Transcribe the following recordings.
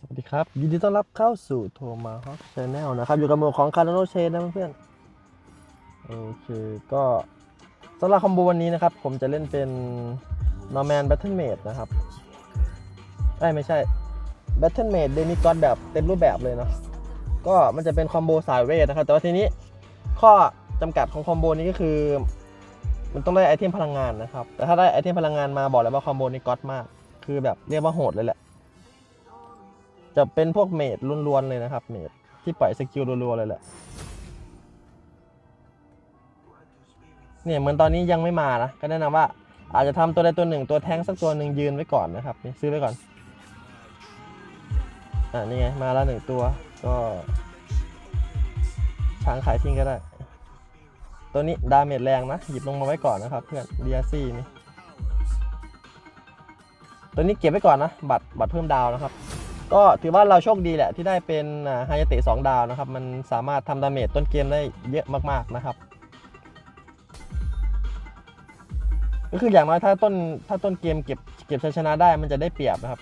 สวัสดีครับ ยินดีต้อนรับเข้าสู่โทมาฮอ c ช n แนลนะครับอยู่กับหมวดของคาร์โนเชนนะเพื่อนโอเคก็สำหรับคอมโบวันนี้นะครับ ผมจะเล่นเป็นนอร์แมนแบทเทิลเมดนะครับไอ้ไม่ใช่แบทเทิลเมดเดมิกอดแบบเต็มรูปแบบเลยนะก็มันจะเป็นคอมโบสายเวทนะครับ แต่ว่าทีนี้ข้อจำกัดของคอมโบนี้ก็คือ มันต้องได้ไอเทมพลังงานนะครับ แต่ถ้าได้ไอเทมพลังงานมาบอกเลยว่าคอมโบนี้ก๊อตมาก คือแบบเรียกว่าโหดเลยแหละ จะเป็นพวกเมดล้วนๆเลยนะครับ เมดที่ปล่อยสกิลรัวๆเลยแหละ เนี่ยเหมือนตอนนี้ยังไม่มานะ ก็แนะนำว่าอาจจะทำตัวใดตัวหนึ่งตัวแท้งสักตัวหนึ่งยืนไว้ก่อนนะครับนี่ซื้อไว้ก่อน อ่านี่ไงมาแล้วหนึ่งตัวก็ช้างขายทิ้งก็ได้ ตัวนี้ดาเมจแรงนะ หยิบลงมาไว้ก่อนนะครับ เพื่อนเดียซี่นี่ตัวนี้เก็บไว้ก่อนนะ บัตรบัตรเพิ่มดาวนะครับ ก็ถือว่าเราโชคดีแหละที่ได้เป็นไฮยาเตะสองดาวนะครับ มันสามารถทำดาเมจต้นเกมได้เยอะมากๆนะครับ ก็คืออย่างน้อยถ้าต้นถ้าต้นเกมเก็บเก็บชัยชนะได้มันจะได้เปรียบนะครับ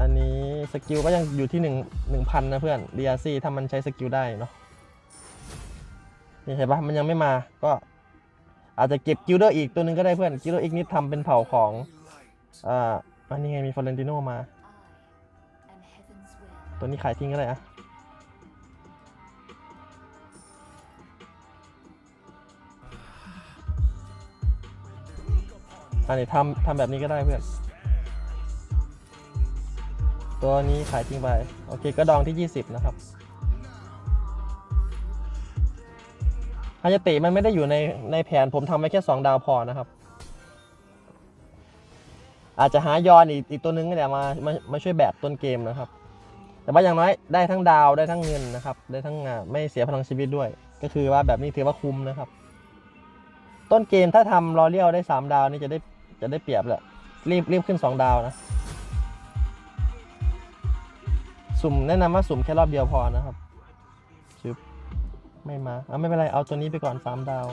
อันนี้สกิลก็ยังอยู่ที่หนึ่งหนึ่งพันนะเพื่อน DRC ถ้ามันใช้สกิลได้เนาะนี่เห็นปะมันยังไม่มาก็อาจจะเก็บกิลเดอร์อีกตัวนึงก็ได้เพื่อนกิลเดอร์อีกนิดทำเป็นเผ่าของอ่า อันนี้ไงมีฟอเรนติโนมา ตัวนี้ขายทิ้งก็ได้อะอันนี้ทำทำแบบนี้ก็ได้เพื่อน ตัวนี้ขายทิ้งไป โอเคก็ดองที่ 20 นะครับฮายาเตะมันไม่ได้อยู่ในในแผนผมทำไว้แค่ 2 ดาวพอนะครับ อาจจะหายอนอีกอีกตัวนึงก็เดี๋ยวมามามาช่วยแบกต้นเกมนะครับ แต่ว่าอย่างน้อยได้ทั้งดาวได้ทั้งเงินนะครับ ได้ทั้งอ่าไม่เสียพลังชีวิตด้วย ก็คือว่าแบบนี้ถือว่าคุ้มนะครับ ต้นเกมถ้าทำรอเลี้ยวได้ 3 ดาวนี่จะได้จะได้เปรียบแหละรีบรีบขึ้น 2 ดาวนะสุ่มแนะนำว่าสุ่มแค่รอบเดียวพอนะครับชึบไม่มาอะไม่เป็นไรเอาตัวนี้ไปก่อน 3 ดาว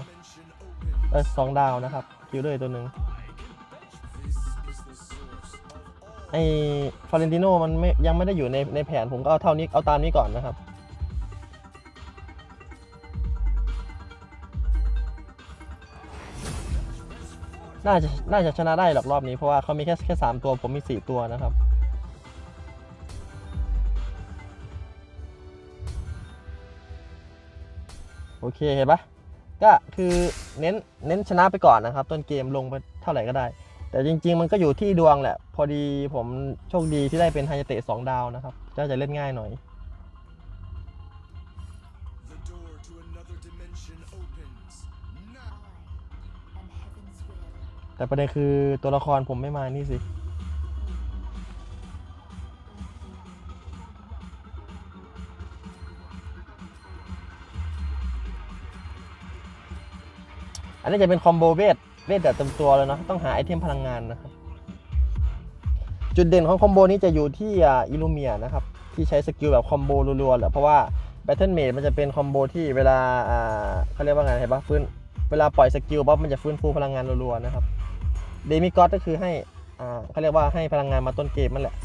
เออสองดาวนะครับคิวด้วยตัวหนึ่ง ไอ้ฟอเรนติโนมันไม่ยังไม่ได้อยู่ในในแผนผมก็เอาเท่านี้เอาตามนี้ก่อนนะครับ น่าจะน่าจะชนะได้หรอกรอบนี้เพราะว่าเขามีแค่แค่สามตัวผมมีสี่ตัวนะครับโอเคเห็นปะก็คือเน้นเน้นชนะไปก่อนนะครับ ต้นเกมลงไปเท่าไหร่ก็ได้ แต่จริง ๆ มันก็อยู่ที่ดวงแหละ พอดีผมโชคดีที่ได้เป็นไฮยาเตะสองดาวนะครับก็จะเล่นง่ายหน่อย The door to another dimension opens now. แต่ประเด็นคือตัวละครผมไม่มานี่สิอันนี้จะเป็นคอมโบเวท เวทแบบเต็มตัวเลยเนาะต้องหาไอเทมพลังงานนะครับ จุดเด่นของคอมโบนี้จะอยู่ที่อิลูเมียนะครับ ที่ใช้สกิลแบบคอมโบรัวๆแหละเพราะว่าแบทเทิลเมดมันจะเป็นคอมโบที่เวลาเขาเรียกว่าไงเห็นปะฟื้นเวลาปล่อยสกิลปั๊บมันจะฟื้นฟูพลังงานรัวๆนะครับเดมิกอสก็คือให้อ่าเขาเรียกว่าให้พลังงานมาต้นเกมนั่นแหละ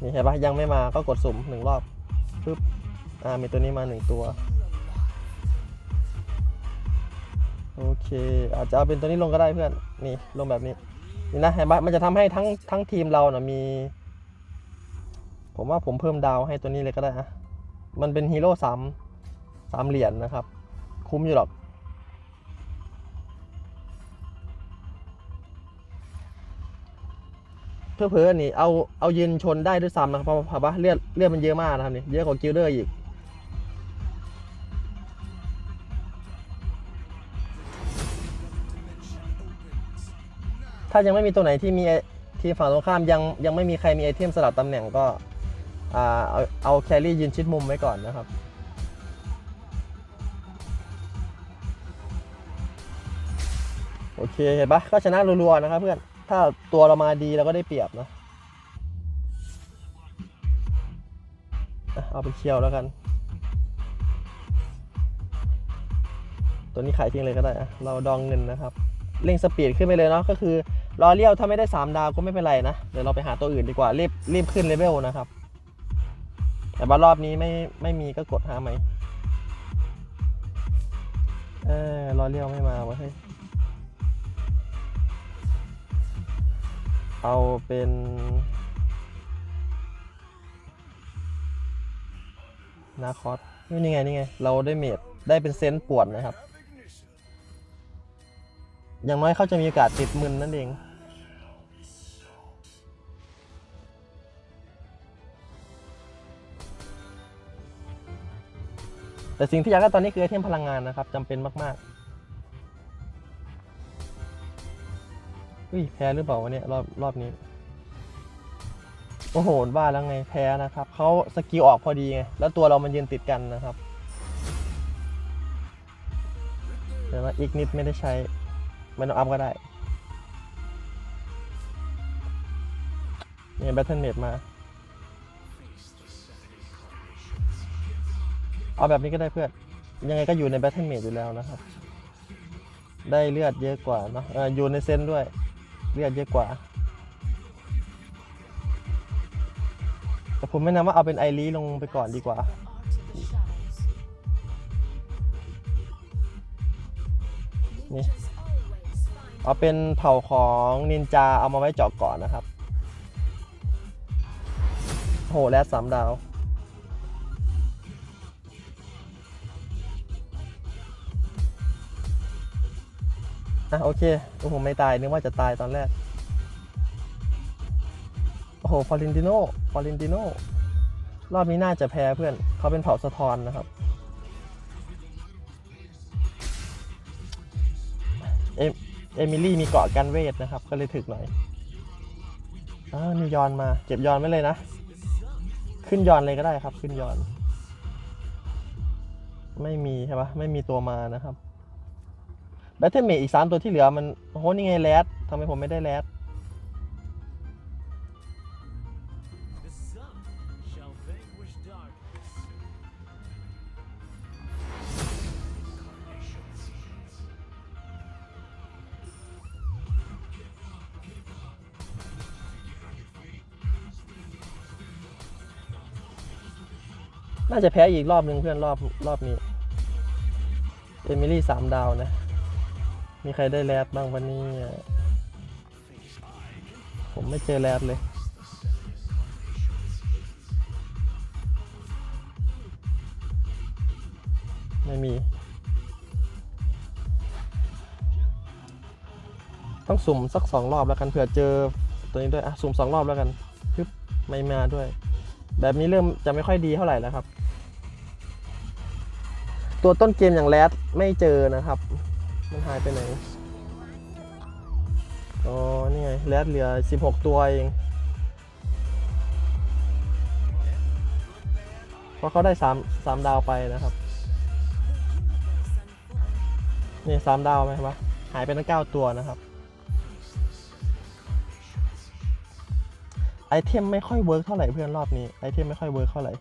นี่เห็นปะยังไม่มาก็กดสุ่มหนึ่งรอบปึ๊บอ่ามีตัวนี้มาหนึ่งตัว โอเค อาจจะเอาเป็นตัวนี้ลงก็ได้เพื่อน นี่ลงแบบนี้ นี่นะเห็นปะมันจะทำให้ทั้งทั้งทีมเราเนะมี ผมว่าผมเพิ่มดาวให้ตัวนี้เลยก็ได้อะมันเป็นฮีโร่สามสามเหรียญนะครับ คุ้มอยู่หรอกเพื่อเพื่อนี่เอาเอายืนชนได้ด้วยซ้ำนะครับเพราะเพราะว่าเลือดเลือดมันเยอะมากนะครับนี่เยอะกว่ากิลเดอร์อีก ถ้ายังไม่มีตัวไหนที่มีทีมฝั่งตรงข้ามยังยังไม่มีใครมีไอเทมสลับตำแหน่งก็เอาเอาแครี่ยืนชิดมุมไว้ก่อนนะครับโอเคเห็นปะก็ชนะรัวๆนะครับเพื่อน ถ้าตัวเรามาดีเราก็ได้เปรียบนะเอาไปเคี่ยวแล้วกัน ตัวนี้ขายทิ้งเลยก็ได้อะเราดองเงินนะครับ เร่งสปีดขึ้นไปเลยเนาะก็คือ รอเลี้ยวถ้าไม่ได้สามดาวก็ไม่เป็นไรนะ เดี๋ยวเราไปหาตัวอื่นดีกว่า รีบรีบขึ้นเลเวลนะครับ แต่ว่ารอบนี้ไม่ไม่มีก็กดหาไหมเออรอเลี้ยวไม่มาวะเฮ้ยเอาเป็นนาคอสนี่ไงนี่ไง เราได้เมดได้เป็นเซนต์ปวดนะครับ อย่างน้อยเขาจะมีโอกาสติดมึนนั่นเอง แต่สิ่งที่อยากได้ตอนนี้คือไอเทมพลังงานนะครับจำเป็นมากๆอุ้ยแพ้หรือเปล่าวะเนี่ยรอบรอบนี้ โอ้โหว่าแล้วไงแพ้นะครับเขาสกิลออกพอดีไงแล้วตัวเรามันยืนติดกันนะครับแต่ว่าอีกนิดไม่ได้ใช้ไม่ต้องอัพก็ได้เนี่ยแบทเทิลเมดมา เอาแบบนี้ก็ได้เพื่อน ยังไงก็อยู่ในแบทเทิลเมดอยู่แล้วนะครับ ได้เลือดเยอะกว่าเนาะออยู่ในเซนด้วย เลือดเยอะกว่า แต่ผมแนะนำว่าเอาเป็นไอรีลงไปก่อนดีกว่านี่เอาเป็นเผ่าของนินจาเอามาไว้เจาะก่อนนะครับ โหแรดสามดาว อะโอเคโอ้โหไม่ตายนึกว่าจะตายตอนแรก โอ้โหฟอรินติโนฟอรินติโนรอบนี้น่าจะแพ้เพื่อน เขาเป็นเผ่าสะทอนนะครับเอมเอมิลี่มีเกาะกันเวทนะครับ ก็เลยถึกหน่อยอ้าวมียอนมา เก็บยอนไว้เลยนะ ขึ้นยอนเลยก็ได้ครับ ขึ้นยอน ไม่มีใช่ปะไม่มีตัวมานะครับ แบทเทิลเมทอีกสามตัวที่เหลือมันโอ้โหนี่ไงแรดทำไมผมไม่ได้แรดน่าจะแพ้อีกรอบหนึ่งเพื่อนรอบรอบนี้ เอมิลี่สามดาวนะ มีใครได้แรดบ้างวันนี้ ผมไม่เจอแรดเลย ไม่มี ต้องสุ่มสักสองรอบแล้วกันเผื่อเจอตัวนี้ด้วย อะ สุ่มสองรอบแล้วกันฮึบไม่มาด้วย แบบนี้เริ่มจะไม่ค่อยดีเท่าไหร่แล้วครับ ตัวต้นเกมอย่างแรดไม่เจอนะครับ มันหายไปไหน อ๋อ นี่ไงแรดเหลือ 16 ตัวเอง เพราะเขาได้3 3ดาวไปนะครับ นี่สามดาวไหมวะหายไปตั้ง9ตัวนะครับ ไอเทมไม่ค่อยเวิร์กเท่าไหร่เพื่อนรอบนี้ ไอเทมไม่ค่อยเวิร์กเท่าไหร่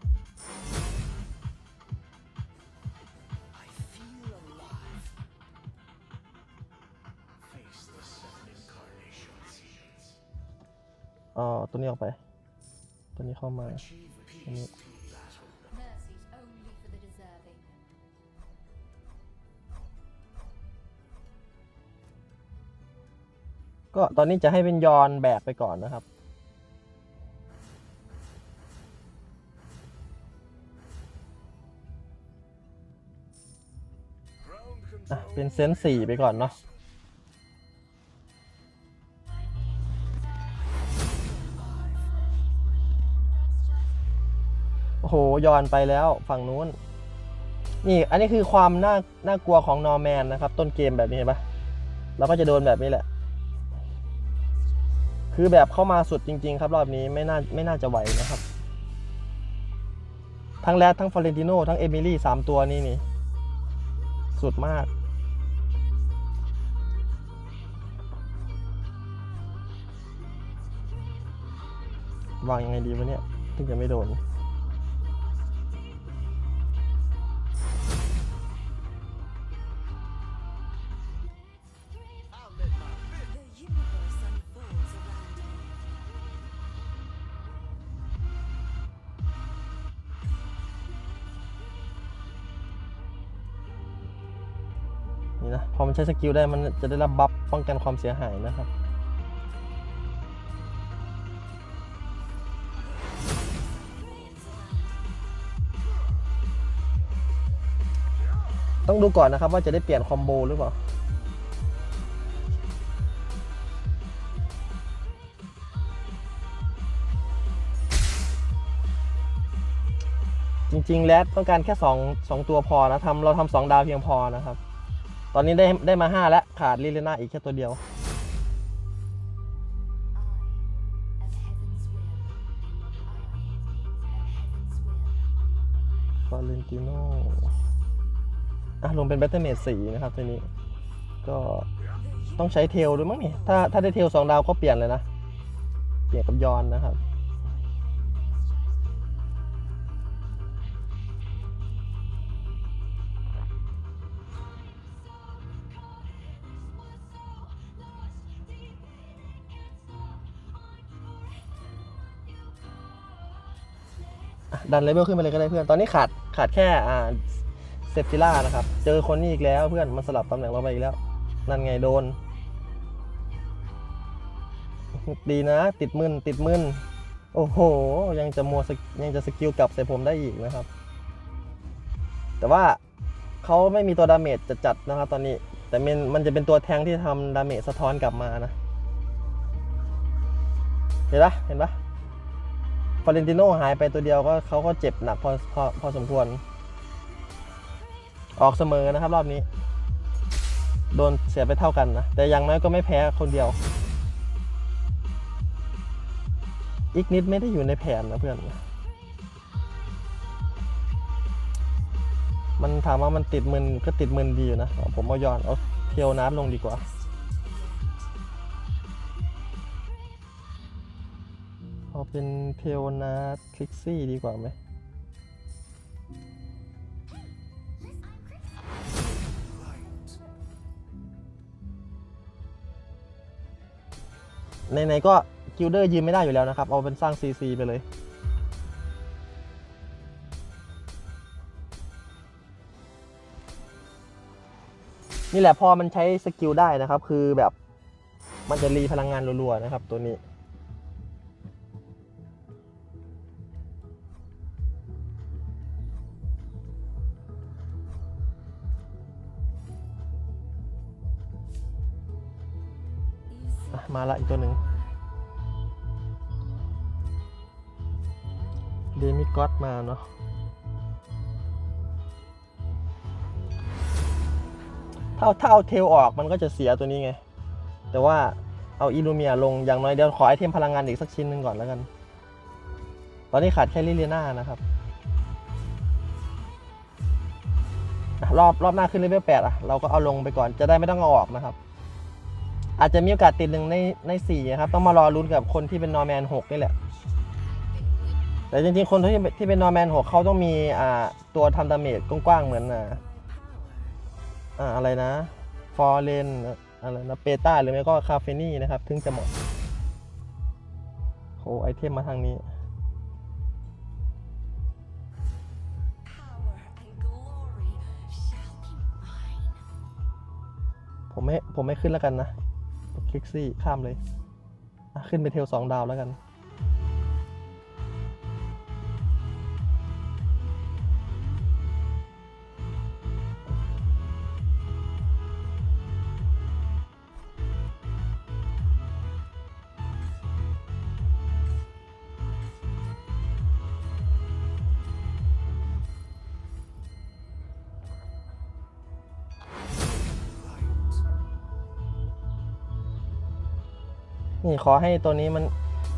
ตัวนี้ออกไป ตัวนี้เข้ามาตัวนี้ก็ตอนนี้จะให้เป็นยอนแบกไปก่อนนะครับอะเป็นเซนส์สี่ไปก่อนเนาะ ยอนไปแล้วฝั่งนู้น นี่อันนี้คือความน่าน่ากลัวของนอร์แมนนะครับ ต้นเกมแบบนี้เห็นปะเราก็จะโดนแบบนี้แหละ คือแบบเข้ามาสุดจริง ๆ ครับรอบนี้ไม่น่าไม่น่าจะไหวนะครับ ทั้งแรดทั้งฟอเรนติโนทั้งเอมิลี่สามตัวนี่นี่ สุดมากวางยังไงดีวะเนี่ย ถึงจะไม่โดน ใช้สกิลได้มันจะได้รับบัฟป้องกันความเสียหายนะครับต้องดูก่อนนะครับว่าจะได้เปลี่ยนคอมโบหรือเปล่า จริงๆ แล้วต้องการแค่สองสองตัวพอนะทำเราทำสองดาวเพียงพอนะครับ ตอนนี้ได้ได้มาห้าแล้ว ขาดลิเลน่าอีกแค่ตัวเดียวฟอเรนติโนอะลงเป็นแบตเตอร์เมดสีนะครับตัวนี้ ก็ต้องใช้เทลด้วยมั้งนี่ ถ้าถ้าได้เทลสองดาวก็เปลี่ยนเลยนะ เปลี่ยนกับยอนนะครับ ดันเลเวลขึ้นไปเลยก็ได้เพื่อน ตอนนี้ขาดขาดแค่อ่าเซฟติล่านะครับ เจอคนนี้อีกแล้วเพื่อนมันสลับตำแหน่งเราไปอีกแล้ว นั่นไงโดน ดีนะ ติดมึนติดมึนโอ้โห ยังจะมัวยังจะสกิลกลับใส่ผมได้อีกนะครับ แต่ว่าเขาไม่มีตัวดาเมจจะจัดๆนะครับ ตอนนี้แต่มันมันจะเป็นตัวแทงที่ทำดาเมจสะท้อนกลับมานะ เห็นปะเห็นปะ ฟอเรนติโนหายไปตัวเดียวก็เขาก็เจ็บหนักพอพอพอสมควร ออกเสมอนะครับรอบนี้ โดนเสียไปเท่ากันนะ แต่อยังน้อยก็ไม่แพ้คนเดียว อีกนิดไม่ได้อยู่ในแผนนะเพื่อน มันถามว่ามันติดมึนก็ติดมึนดีอยู่นะ ผมเอาย้อนเอาเทียวนัดลงดีกว่า เป็นเทลนาคลิกซี่ดีกว่าไหมไหนๆก็กิลเดอร์ยืมไม่ได้อยู่แล้วนะครับ เอาเป็นสร้าง CC ไปเลย นี่แหละพอมันใช้สกิลได้นะครับ คือแบบมันจะรีพลังงานรัวๆนะครับตัวนี้ มาละอีกตัวหนึ่งเดมิกอดมาเนาะถ้าถ้าเอาเทลออกมันก็จะเสียตัวนี้ไง แต่ว่าเอาอิลูเมียลงอย่างน้อยเดี๋ยวขอไอเทมพลังงานอีกสักชิ้นหนึ่งก่อนแล้วกัน ตอนนี้ขาดแค่ลิเลียนานะครับรอบรอบหน้าขึ้นเลเวลแปดอะ เราก็เอาลงไปก่อนจะได้ไม่ต้องเอาออกนะครับ อาจจะมีโอกาสติดหนึ่งในในสี่ครับ ต้องมารอลุ้นกับคนที่เป็นนอร์แมนหกนี่แหละ แต่จริงๆ คนที่ที่เป็นนอร์แมนหกเขาต้องมีอ่าตัวทำดาเมจกว้างๆ เหมือนอ่าอ่าอะไรนะ ฟอร์เรนอะไรนะเปต้าหรือไม่ก็คาเฟนี่นะครับ ถึงจะเหมาะโหไอเทมมาทางนี้ผมไม่ผมไม่ขึ้นแล้วกันนะ คลิกซี่ข้ามเลย ขึ้นไปเทลสองดาวแล้วกัน ขอให้ตัวนี้มัน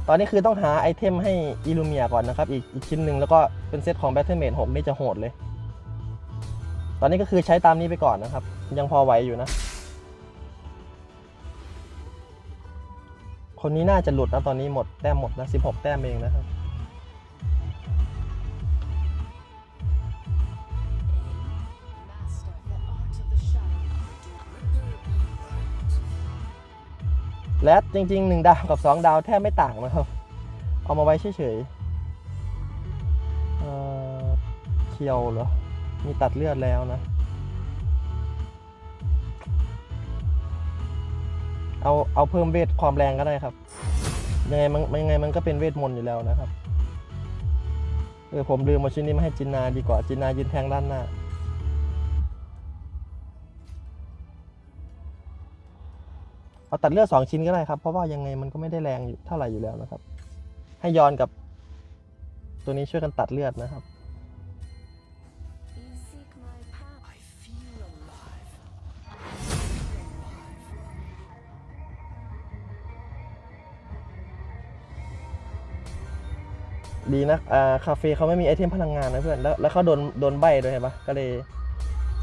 ตอนนี้คือต้องหาไอเทมให้อิลูเมียก่อนนะครับ อีกอีกชิ้นหนึ่งแล้วก็เป็นเซตของ Battle Mage 6 นี่จะโหดเลย ตอนนี้ก็คือใช้ตามนี้ไปก่อนนะครับ ยังพอไหวอยู่นะ คนนี้น่าจะหลุดนะตอนนี้หมดแต้มหมดนะ 16 แต้มเองนะครับ และจริงๆ 1 ดาวกับ 2 ดาวแทบไม่ต่างนะครับ เอามาไว้เฉยๆเอ่อเคียวเหรอ มีตัดเลือดแล้วนะ เอาเอาเพิ่มเวทความแรงก็ได้ครับ ยังไงมันยังไงมันก็เป็นเวทมนต์อยู่แล้วนะครับ เออผมลืมมาชิ้นนี้มาให้จินนาดีกว่าจินนายืนแทงด้านหน้า เอาตัดเลือดสองชิ้นก็ได้ครับ เพราะว่ายังไงมันก็ไม่ได้แรงอยู่เท่าไหร่อยู่แล้วนะครับ ให้ย้อนกับตัวนี้ช่วยกันตัดเลือดนะครับ ดีนะอ่าคาเฟ่เขาไม่มีไอเทมพลังงานนะเพื่อน แล้วแล้วเขาโดนโดนใบด้วยเห็นปะก็เลย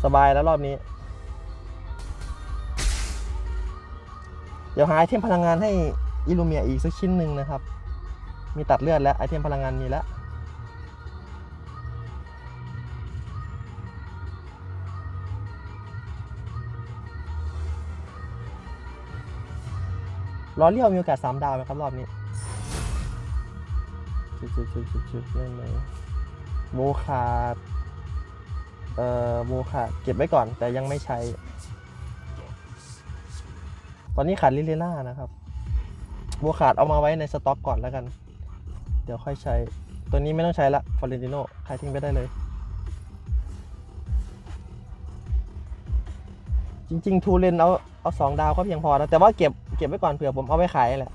สบายแล้วรอบนี้ เดี๋ยวหาไอเทมพลังงานให้อิลูเมียอีกสักชิ้นหนึ่งนะครับ มีตัดเลือดแล้วไอเทมพลังงานมีแล้วล้อเลี้ยวมีโอกาสสามดาวไหมครับรอบนี้ชุดชุดชุดชุดชุดได้ไหมโบขาดเอ่อโบขาดเก็บไว้ก่อนแต่ยังไม่ใช้ ตอนนี้ขาดลิเลล่านะครับโบขาดเอามาไว้ในสต็อกก่อนแล้วกัน เดี๋ยวค่อยใช้ ตัวนี้ไม่ต้องใช้ละฟอเรนติโนขายทิ้งไปได้เลย จริง ๆ ทูเลนเอาเอาสองดาวก็เพียงพอแล้วแต่ว่าเก็บเก็บไว้ก่อนเผื่อผมเอาไว้ขายแหละ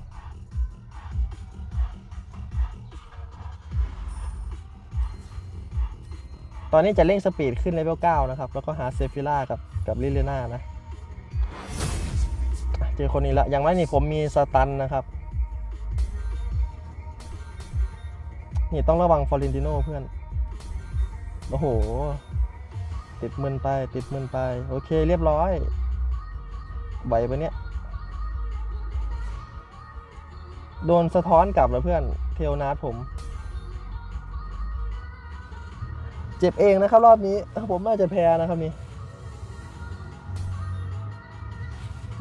ตอนนี้จะเร่งสปีดขึ้นเลเวล9นะครับ แล้วก็หาเซฟิล่ากับกับลิเลน่านะ เจอคนนี้ละอย่างไรนี่ผมมีสตันนะครับ นี่ต้องระวังฟอร์เรนติโนเพื่อน โอ้โห ติดมืนไป ติดมืนไป โอเคเรียบร้อยไหวปะเนี่ย โดนสะท้อนกลับแล้วเพื่อน เทลนาร์ผม เจ็บเองนะครับรอบนี้ ผมน่าจะแพ้นะครับนี่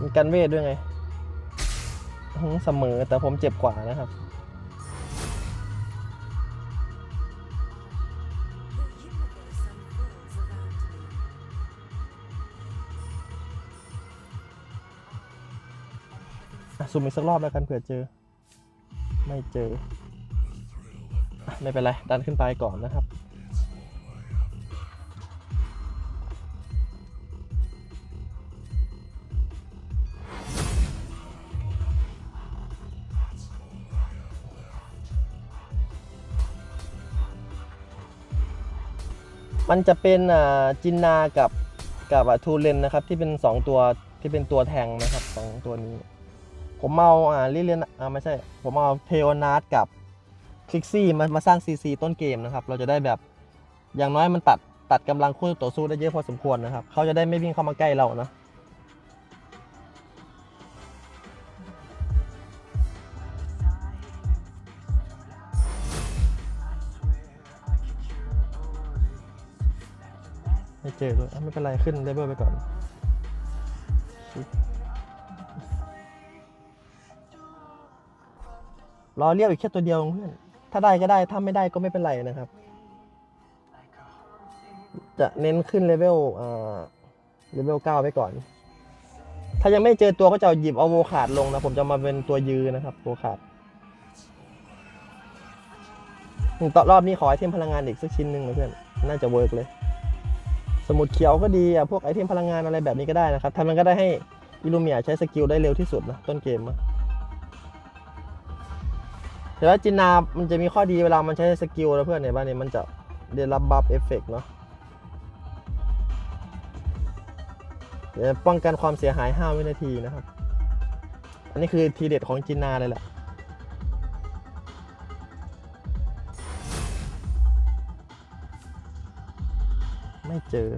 มีกันเวทด้วยไงเสมอแต่ผมเจ็บกว่านะครับ The universe unfolds around me. อะสุ่มอีกสักรอบแล้วกันเผื่อเจอ ไม่เจอ ไม่เป็นไร ดันขึ้นไปก่อนนะครับ มันจะเป็นจินนากับกับทูเลนนะครับ ที่เป็น 2 ตัวที่เป็นตัวแทงนะครับสองตัวนี้ ผมเอาอ่าลิเลนอ่าไม่ใช่ ผมเอาเทโอนาร์กับคลิกซี่มามาสร้างซีซีต้นเกมนะครับ เราจะได้แบบอย่างน้อยมันตัดตัดกำลังคู่ต่อสู้ได้เยอะพอสมควรนะครับ เขาจะได้ไม่วิ่งเข้ามาใกล้เรานะ เจอด้วยไม่เป็นไรขึ้นเลเวลไปก่อนรอเรียกอีกแค่ตัวเดียวเพื่อนถ้าได้ก็ได้ถ้าไม่ได้ก็ไม่เป็นไรนะครับ จะเน้นขึ้นเลเวลอ่าเลเวลเก้าไปก่อน ถ้ายังไม่เจอตัวก็จะหยิบเอาโวขาดลงนะ ผมจะมาเป็นตัวยืนนะครับโวขาดต่อรอบนี้ขอไอเทมพลังงานอีกสักชิ้นหนึ่งนะเพื่อน น่าจะเวิร์กเลย สมุดเขียวก็ดีอะพวกไอเทมพลังงานอะไรแบบนี้ก็ได้นะครับทำมันก็ได้ให้อิลูเมียใช้สกิลได้เร็วที่สุดนะต้นเกมอะแต่ว่าจินนา มันจะมีข้อดีเวลามันใช้สกิลนะเพื่อนเนี่ยบ้านนี้มันจะได้รับบัฟเอฟเฟกเนาะป้องกันความเสียหาย 5 วินาทีนะครับ อันนี้คือทีเด็ดของจินนาเลยแหละ ไม่เจอ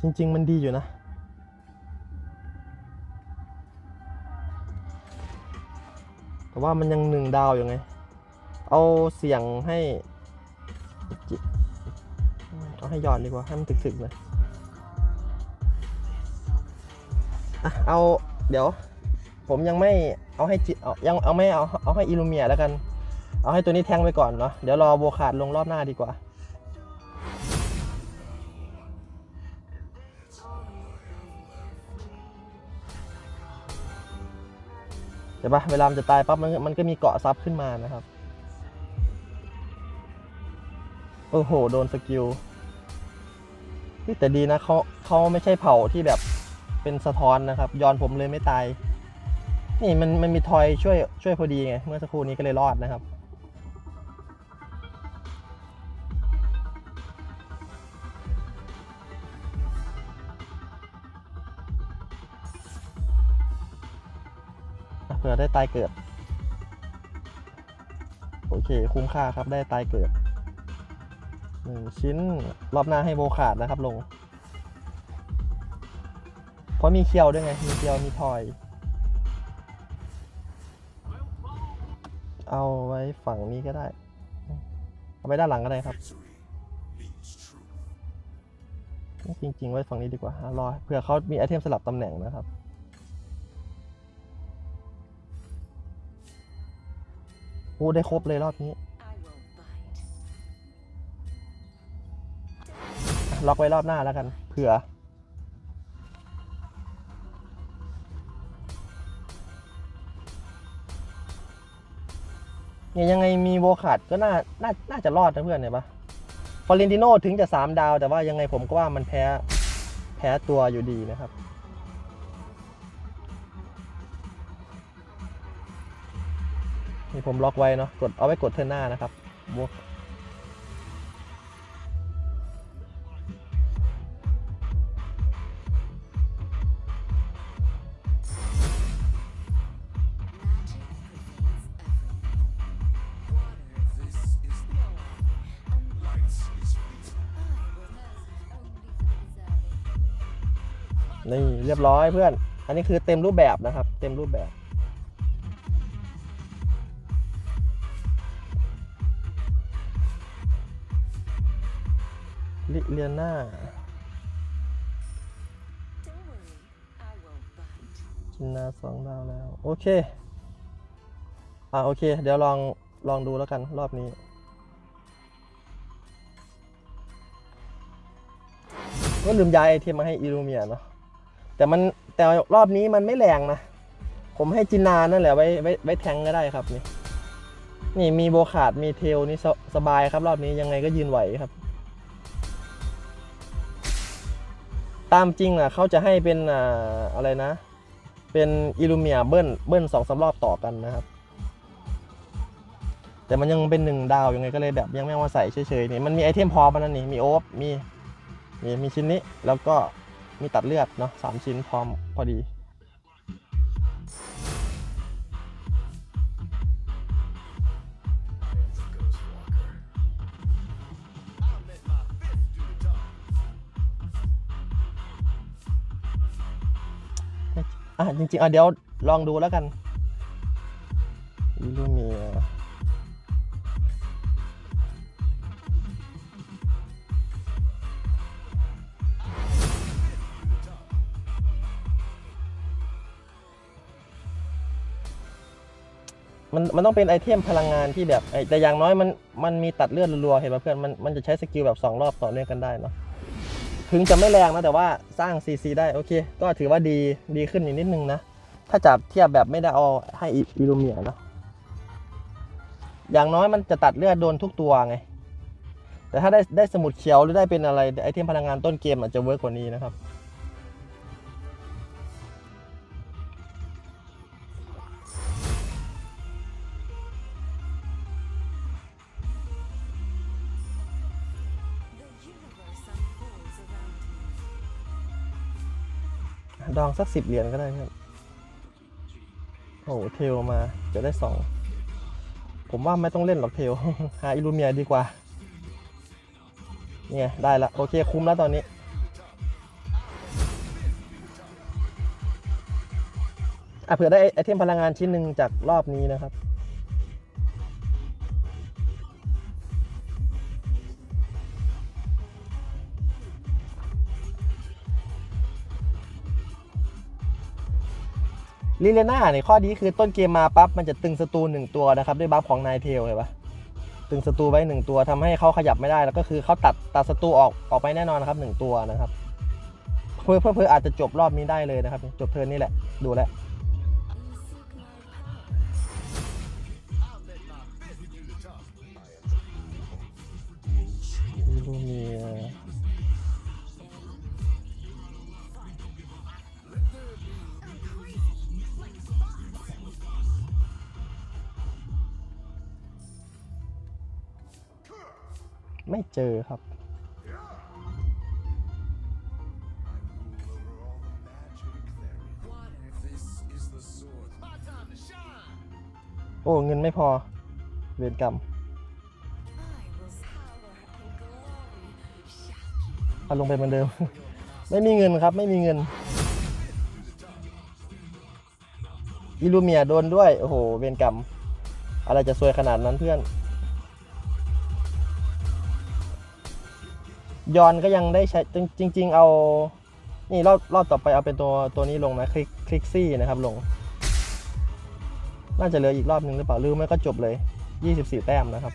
จริง ๆ มันดีอยู่นะ แต่ว่ามันยังหนึ่งดาวอยู่ไง เอาเสียงให้เอาให้ยอนดีกว่า ให้มันถึกๆเลยอะเอาเดี๋ยว ผมยังไม่เอาให้ยังเอาไม่เอาเอาให้อิลูเมียแล้วกัน เอาให้ตัวนี้แทงไปก่อนเนาะเดี๋ยวรอโบขาดลงรอบหน้าดีกว่าเดี๋ยวปะเวลามันจะตายปั๊บมันมันก็มีเกาะซับขึ้นมานะครับ โอ้โห โดนสกิลแต่ดีนะเขาเขาไม่ใช่เผ่าที่แบบเป็นสะท้อนนะครับย้อนผมเลยไม่ตาย นี่มันมันมีทอยช่วยช่วยพอดีไง เมื่อสักครู่นี้ก็เลยรอดนะครับ เผื่อได้ตายเกิด โอเค คุ้มค่าครับได้ตายเกิดหนึ่งชิ้นรอบหน้าให้โบขาดนะครับลง เพราะมีเคียวด้วยไง มีเคียวมีทอย เอาไว้ฝั่งนี้ก็ได้ เอาไว้ด้านหลังก็ได้ครับ จริง ๆ ไว้ฝั่งนี้ดีกว่าอะรอเผื่อเขามีไอเทมสลับตำแหน่งนะครับโอ้ได้ครบเลยรอบนี้ ล็อกไว้รอบหน้าแล้วกัน เผื่อ เนี่ยยังไงมีโวขาดก็น่าน่าน่าจะรอดนะเพื่อนเนี่ยปะฟอเรนติโนถึงจะ 3 ดาว แต่ว่ายังไงผมก็ว่ามันแพ้แพ้ตัวอยู่ดีนะครับ นี่ผมล็อกไว้เนาะกดเอาไว้กดเทิร์นหน้านะครับบวก นี่เรียบร้อยเพื่อน อันนี้คือเต็มรูปแบบนะครับ เต็มรูปแบบลิเลียนา Don't worry, I will bite. ชินนาสองดาวแล้ว โอเค อ่าโอเค เดี๋ยวลอง ลองดูแล้วกันรอบนี้ ก็ลืมย้ายไอเทมมาให้อิลูเมียเนาะ แต่มันแต่รอบนี้มันไม่แรงนะ ผมให้จินนานั่นแหละไว้ไว้ไว้แทงก็ได้ครับนี่นี่มีโบขาดมีเทลนี่สสบายครับ รอบนี้ยังไงก็ยืนไหวครับ ตามจริงอะเขาจะให้เป็นอ่าอะไรนะ เป็นอิลูเมียเบิ้ลเบิ้ลสองสามรอบต่อกันนะครับ แต่มันยังเป็นหนึ่งดาวยังไงก็เลยแบบยังไม่เอามาใส่เฉยๆนี่มันมีไอเทมพอมมันนั่นนี่มีโอ๊บมีมีมีชิ้นนี้แล้วก็ มีตัดเลือดเนาะสามชิ้นพร้อมพอดีอะจริงๆอะเดี๋ยวลองดูแล้วกันอิ มันมันต้องเป็นไอเทมพลังงานที่แบบไอ้แต่อย่างน้อยมันมันมีตัดเลือดรัวๆเห็นไหมเพื่อนมันมันจะใช้สกิลแบบสองรอบต่อเนื่องกันได้เนาะถึงจะไม่แรงนะแต่ว่าสร้าง CC ได้โอเค ก็ถือว่าดีดีขึ้นอีกนิดนึงนะ ถ้าจับเทียบแบบไม่ได้เอาให้อิลูเมียเนาะอย่างน้อยมันจะตัดเลือดโดนทุกตัวไง แต่ถ้าได้ได้สมุดเขียวหรือได้เป็นอะไรไอเทมพลังงานต้นเกมอาจจะเวิร์กกว่านี้นะครับ ดองสักสิบเหรียญก็ได้เพื่อนโอ้โหเทลมาจะได้สองผมว่าไม่ต้องเล่นหรอกเทลหาอิลูเมียดีกว่า เนี่ยได้ละโอเคคุ้มแล้วตอนนี้ อะเผื่อได้ไอเทมพลังงานชิ้นหนึ่งจากรอบนี้นะครับ ลิเลน่าเนี่ยข้อดีคือต้นเกมมาปั๊บมันจะตึงสตูหนึ่งตัวนะครับด้วยบัฟของนายเทลเลยปะตึงสตูไว้หนึ่งตัวทำให้เขาขยับไม่ได้แล้วก็คือเขาตัดตัดสตูออกออกไปแน่นอนนะครับหนึ่งตัวนะครับเพื่อเพื่ออาจจะจบรอบนี้ได้เลยนะครับ จบเทิร์นนี่แหละดูแลมี ไม่เจอครับ โอ้ เงินไม่พอ เวรกรรมเอาลงไปเหมือนเดิม ไม่มีเงินครับ ไม่มีเงินอิลูเมียโดนด้วย โอ้โห เวรกรรม อะไรจะซวยขนาดนั้นเพื่อน ยอนก็ยังได้ใช้จริง ๆ เอา นี่รอบรอบต่อไปเอาเป็นตัวตัวนี้ลงนะคลิกคลิกซี่นะครับลง น่าจะเหลืออีกรอบหนึ่งหรือเปล่าลืมไม่ก็จบเลย 24 แต้มนะครับ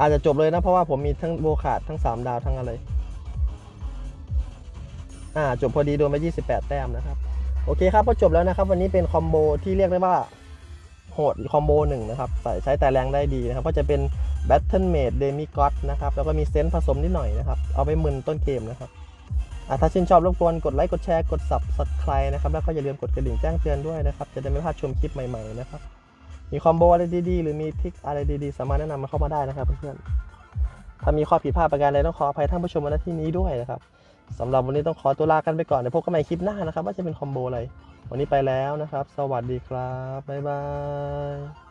อาจจะจบเลยนะ เพราะว่าผมมีทั้งโบขาดทั้ง 3 ดาวทั้งอะไร อ่า จบพอดีโดนไป 28 แต้มนะครับ โอเคครับ ก็จบแล้วนะครับ วันนี้เป็นคอมโบที่เรียกได้ว่า หดคอมโบหนึ่งนะครับใส่ใช้แต่แรงได้ดีนะครับ ก็จะเป็น Battle Made Demi God นะครับ แล้วก็มีเซนส์ผสมนิดหน่อยนะครับ เอาไปมึนต้นเกมนะครับอะถ้าชื่นชอบรบกวนกดไลค์กดแชร์กด Subscribe นะครับ แล้วก็อย่าลืมกดกระดิ่งแจ้งเตือนด้วยนะครับ จะได้ไม่พลาดชมคลิปใหม่ๆนะครับ มีคอมโบอะไรดีๆ หรือมีทริคอะไรดีๆ สามารถแนะนำมาเข้ามาได้นะครับเพื่อนๆ ถ้ามีข้อผิดพลาดประการใดต้องขออภัยท่านผู้ชมมาณที่นี้ด้วยนะครับสำหรับวันนี้ต้องขอตัวลากันไปก่อนเดี๋ยวพบกันใหม่คลิปหน้านะครับ ว่าจะเป็นคอมโบอะไร วันนี้ไปแล้วนะครับ สวัสดีครับ บ๊ายบาย